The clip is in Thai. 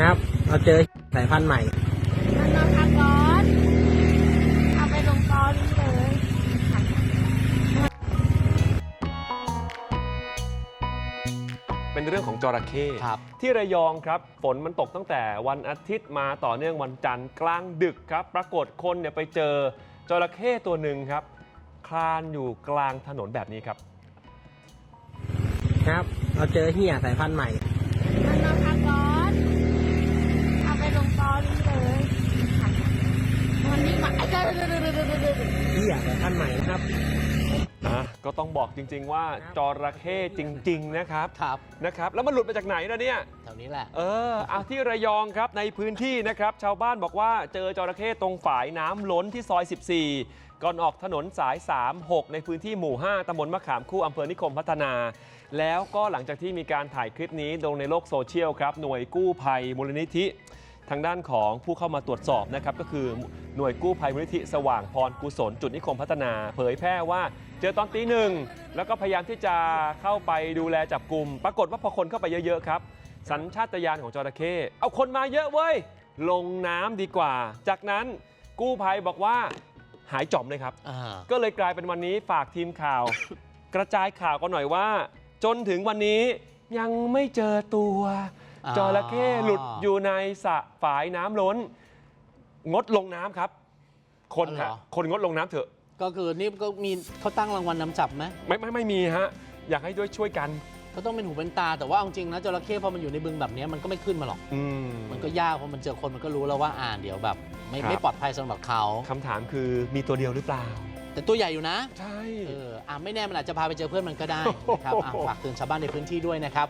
ครับเราเจอสายพันธุ์ใหม่มันมาพักร้อนเอาไปลงตอนี้เลยเป็นเรื่องของจระเข้ครับ ที่ระยองครับ ฝนมันตกตั้งแต่วันอาทิตย์มาต่อเนื่องวันจันทร์กลางดึกครับ ปรากฏคนเนี่ยไปเจอจระเข้ตัวหนึ่งครับ คลานอยู่กลางถนนแบบนี้ครับ ครับ เราเจอเหี้ยสายพันธุ์ใหม่มันมาพักร้อนเอาไปลงตอนี้เลยมัน นี่มาไอ้เจ้าเหี้ยสายพันใหม่นะครับอะก็ต้องบอกจริง ๆ ว่าจระเข้จริง ๆ นะครับครับนะครับ แล้วมันหลุดมาจากไหนนะเนี่ย แถวนี้แหละ เออเอาที่ระยองครับในพื้นที่นะครับ ชาวบ้านบอกว่าเจอจระเข้ตรงฝายน้ำล้นที่ซอย 14 ก่อนออกถนนสาย 36 ในพื้นที่หมู่ 5ตำบลมะขามคู่อำเภอนิคมพัฒนา แล้วก็หลังจากที่มีการถ่ายคลิปนี้ลงในโลกโซเชียลครับ หน่วยกู้ภัยมูลนิธิ ทางด้านของผู้เข้ามาตรวจสอบนะครับก็คือหน่วยกู้ภัยมูลนิธิสว่างพรกุศลจุดนิคมพัฒนา เผยแพร่ว่าเจอตอนตีหนึ่งแล้วก็พยายามที่จะเข้าไปดูแลจับกลุ่ม ปรากฏว่าพอคนเข้าไปเยอะๆครับ สัญชาตญาณของจระเข้เอาคนมาเยอะเว้ย ลงน้ำดีกว่า จากนั้นกู้ภัยบอกว่าหายจอมเลยครับอ่าก็เลยกลายเป็นวันนี้ฝากทีมข่าว กระจายข่าวกันหน่อยว่า จนถึงวันนี้ยังไม่เจอตัวอ่า จระเข้หลุดอยู่ในสระฝายน้ำล้น งดลงน้ำครับ คนฮะคนงดลงน้ำเถอะ ก็คือนี่ก็มีเขาตั้งรางวัลนำจับไหมไม่ไม่ไม่มีฮะ อยากให้ด้วยช่วยกัน ก็ต้องเป็นหูเป็นตาแต่ว่าเอาจริงนะจระเข้พอมันอยู่ในบึงแบบนี้มันก็ไม่ขึ้นมาหรอก อืม มันก็ยากเพราะมันเจอคนมันก็รู้แล้วว่าอ่าเดี๋ยวแบบ ไม่ครับ ไม่ปลอดภัยสำหรับเขาคำถามคือมีตัวเดียวหรือเปล่า แต่ตัวใหญ่อยู่นะ ใช่ เอออะไม่แน่มันอาจจะพาไปเจอเพื่อนมันก็ได้นะครับอะฝากเตือนชาวบ้านในพื้นที่ด้วยนะครับ